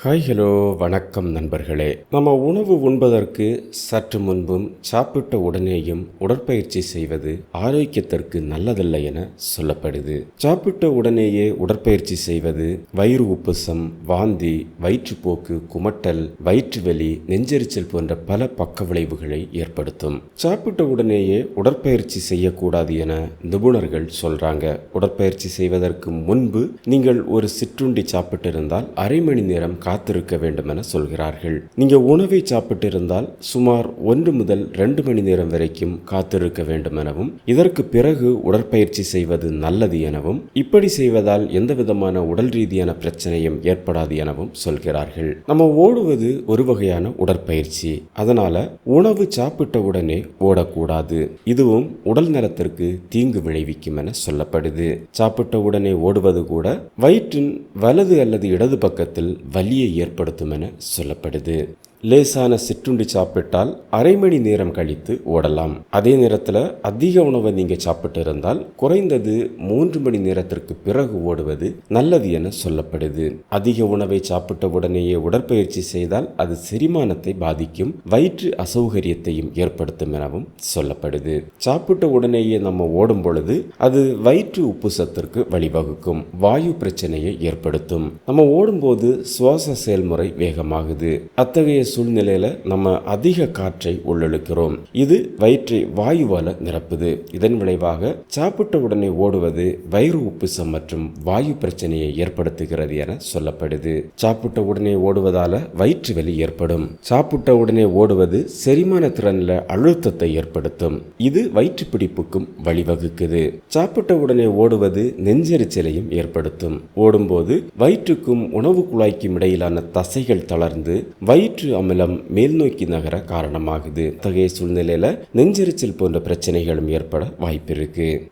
Hi hello வணக்கம் நண்பர்களே. நம்ம உணவு உண்பதற்கு சற்று முன்பும் சாப்பிட்ட உடனேயும் உடற்பயிற்சி செய்வது ஆரோக்கியத்திற்கு நல்லதல்ல என சொல்லப்படுது. சாப்பிட்ட உடனேயே உடற்பயிற்சி செய்வது வயிறு உப்புசம் வாந்தி வயிற்றுப்போக்கு குமட்டல் வயிற்றுவலி நெஞ்செரிச்சல் போன்ற பல பக்க விளைவுகளை ஏற்படுத்தும். சாப்பிட்ட உடனேயே உடற்பயிற்சி செய்யக்கூடாது என நிபுணர்கள் சொல்றாங்க. உடற்பயிற்சி செய்வதற்கு முன்பு நீங்கள் ஒரு சிற்றுண்டி சாப்பிட்டிருந்தால் அரை மணி நேரம் காத்திருக்க வேண்டும் என சொல்கிறார்கள். நீங்க உணவை சாப்பிட்டிருந்தால் சுமார் ஒன்று முதல் ரெண்டு மணி நேரம் வரைக்கும் காத்திருக்க வேண்டும் எனவும் இதற்கு பிறகு உடற்பயிற்சி செய்வது நல்லது எனவும் இப்படி செய்வதால் எந்த விதமான உடல் ரீதியான பிரச்சனையும் ஏற்படாது எனவும் சொல்கிறார்கள். நம்ம ஓடுவது ஒரு வகையான உடற்பயிற்சி. அதனால உணவு சாப்பிட்ட உடனே ஓடக்கூடாது. இதுவும் உடல் நலத்திற்கு தீங்கு விளைவிக்கும் என சொல்லப்படுது. சாப்பிட்ட உடனே ஓடுவது கூட வயிற்றின் வலது அல்லது இடது பக்கத்தில் வலி வலியை ஏற்படுத்தும் என சொல்லப்படுது. லேசான சிற்றுண்டி சாப்பிட்டால் அரை மணி நேரம் கழித்து ஓடலாம். அதே நேரத்தில் அதிக உணவை நீங்கள் சாப்பிட்டு இருந்தால் குறைந்தது மூன்று மணி நேரத்திற்கு பிறகு ஓடுவது நல்லது என சொல்லப்படுது. அதிக உணவை சாப்பிட்ட உடனேயே உடற்பயிற்சி செய்தால் அது செரிமானத்தை பாதிக்கும் வயிற்று அசௌகரியத்தையும் ஏற்படுத்தும் எனவும் சொல்லப்படுது. சாப்பிட்ட உடனேயே நம்ம ஓடும் பொழுது அது வயிற்று உப்பு சத்திற்கு வழிவகுக்கும் வாயு பிரச்சனையை ஏற்படுத்தும். நம்ம ஓடும்போது சுவாச செயல்முறை வேகமாகுது. அத்தகைய சூழ்நிலையில நம்ம அதிக காற்றை உள்ளிழுக்கிறோம். இது வயிற்றை வாயுவால நிரப்புது. இதன் விளைவாக சாப்பிட்ட உடனே ஓடுவது வயிறு உப்புசம் மற்றும் வாயு பிரச்சனையை ஏற்படுத்துகிறது என சொல்லப்படுது. சாப்பிட்ட உடனே ஓடுவதால வயிற்று வலி ஏற்படும். சாப்பிட்ட உடனே ஓடுவது செரிமான திறனில் அழுத்தத்தை ஏற்படுத்தும். இது வயிற்று பிடிப்புக்கும் வழிவகுக்குது. சாப்பிட்ட உடனே ஓடுவது நெஞ்செரிச்சலையும் ஏற்படுத்தும். ஓடும்போது வயிற்றுக்கும் உணவு குழாய்க்கும் இடையிலான தசைகள் தளர்ந்து வயிற்று அமிலம் மேல்நோக்கி நகர காரணமாகுது. அத்தகைய சூழ்நிலையில நெஞ்செரிச்சல் போன்ற பிரச்சனைகளும் ஏற்பட வாய்ப்பிருக்கு.